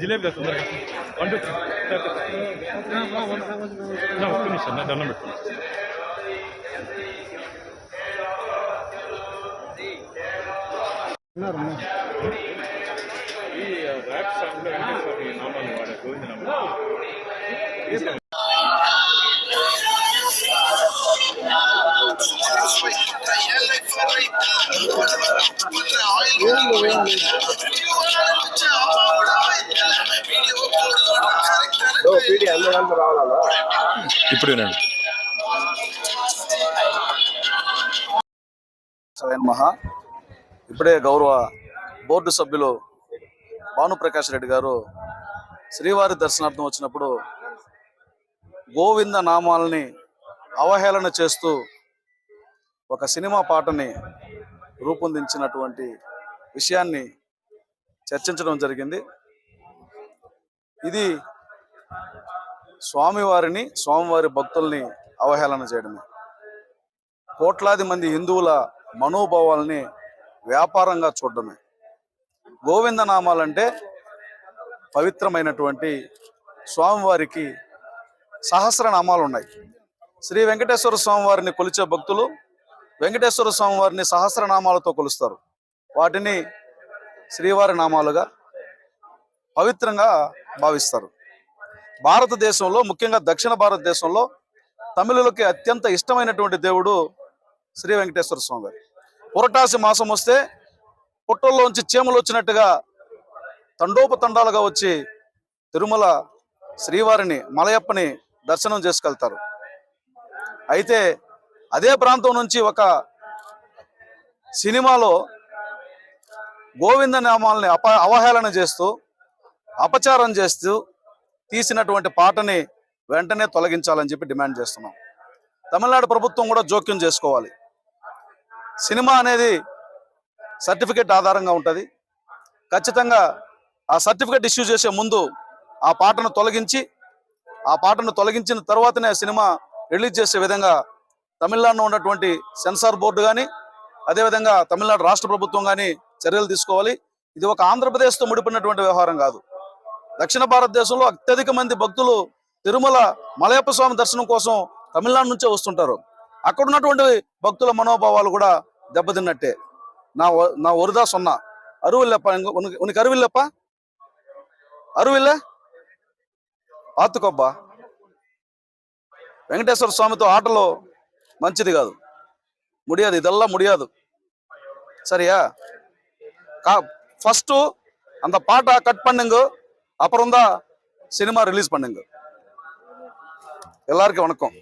జిలేబీ తెస్తా తొందరగా one two ఒక్క నిమిషం నా దండం పెట్టు ఈ ర్యాప్ సాంగ్ లో వెంకటేశ్వర నామాలు వాడే గోవింద నామాలు ఇప్పుడు వినండి. మహా. ఇప్పుడే గౌరవ బోర్డు సభ్యులు భానుప్రకాష్ రెడ్డి గారు శ్రీవారి దర్శనార్థం వచ్చినప్పుడు గోవింద నామాలని అవహేళన చేస్తూ ఒక సినిమా పాటని రూపొందించినటువంటి విషయాన్ని చర్చించడం జరిగింది. ఇది స్వామివారిని స్వామివారి భక్తుల్ని అవహేళన చేయడమే. కోట్లాది మంది హిందువుల మనోభావాల్ని వ్యాపారంగా చూడడమే. గోవింద నామాలంటే పవిత్రమైనటువంటి స్వామివారికి సహస్రనామాలు ఉన్నాయి శ్రీ వెంకటేశ్వర స్వామివారిని కొలిచే భక్తులు వెంకటేశ్వర స్వామి వారిని సహస్రనామాలతో కొలుస్తారు. వాటిని శ్రీవారి నామాలుగా పవిత్రంగా భావిస్తారు. భారతదేశంలో ముఖ్యంగా దక్షిణ భారతదేశంలో తమిళులకి అత్యంత ఇష్టమైనటువంటి దేవుడు శ్రీ వెంకటేశ్వర స్వామి వారి. పురటాసి మాసం వస్తే పుట్టల్లోంచి చీమలు వచ్చినట్టుగా తండోపతండాలుగా వచ్చి తిరుమల శ్రీవారిని మలయప్పని దర్శనం చేసుకెళ్తారు. అయితే అదే ప్రాంతం నుంచి ఒక సినిమాలో గోవింద నామాల్ని అప అవహేళన చేస్తూ అపచారం చేస్తూ తీసినటువంటి పాటని వెంటనే తొలగించాలని చెప్పి డిమాండ్ చేస్తున్నాం. తమిళనాడు ప్రభుత్వం కూడా జోక్యం చేసుకోవాలి. సినిమా అనేది సర్టిఫికేట్ ఆధారంగా ఉంటుంది. ఖచ్చితంగా ఆ సర్టిఫికేట్ ఇష్యూ చేసే ముందు ఆ పాటను తొలగించి ఆ పాటను తొలగించిన తర్వాతనే ఆ సినిమా రిలీజ్ చేసే విధంగా తమిళనాడులో ఉన్నటువంటి సెన్సార్ బోర్డు కానీ అదేవిధంగా తమిళనాడు రాష్ట్ర ప్రభుత్వం కానీ చర్యలు తీసుకోవాలి. ఇది ఒక ఆంధ్రప్రదేశ్తో ముడిపడినటువంటి వ్యవహారం కాదు. దక్షిణ భారతదేశంలో అత్యధిక మంది భక్తులు తిరుమల మలయప్ప స్వామి దర్శనం కోసం తమిళనాడు నుంచే వస్తుంటారు. అక్కడ ఉన్నటువంటి భక్తుల మనోభావాలు కూడా దెబ్బతిన్నట్టే. నా నా ఒరుదా సొన్నా. అరువిల్లప్ప ఉనికి అరువిల్లప్ప? అరువిల్ల? ఆతుకొబ్బా వెంకటేశ్వర స్వామితో ఆటలో మంచిది కాదు ముడియాదు ఇదల్లా ముడియాదు సరియా కా ఫస్ట్ அந்த பாட்டை கட் பண்ணுங்க அப்புறம் தான் சினிமா ரிலீஸ் பண்ணுங்க எல்லாருக்கும் வணக்கம்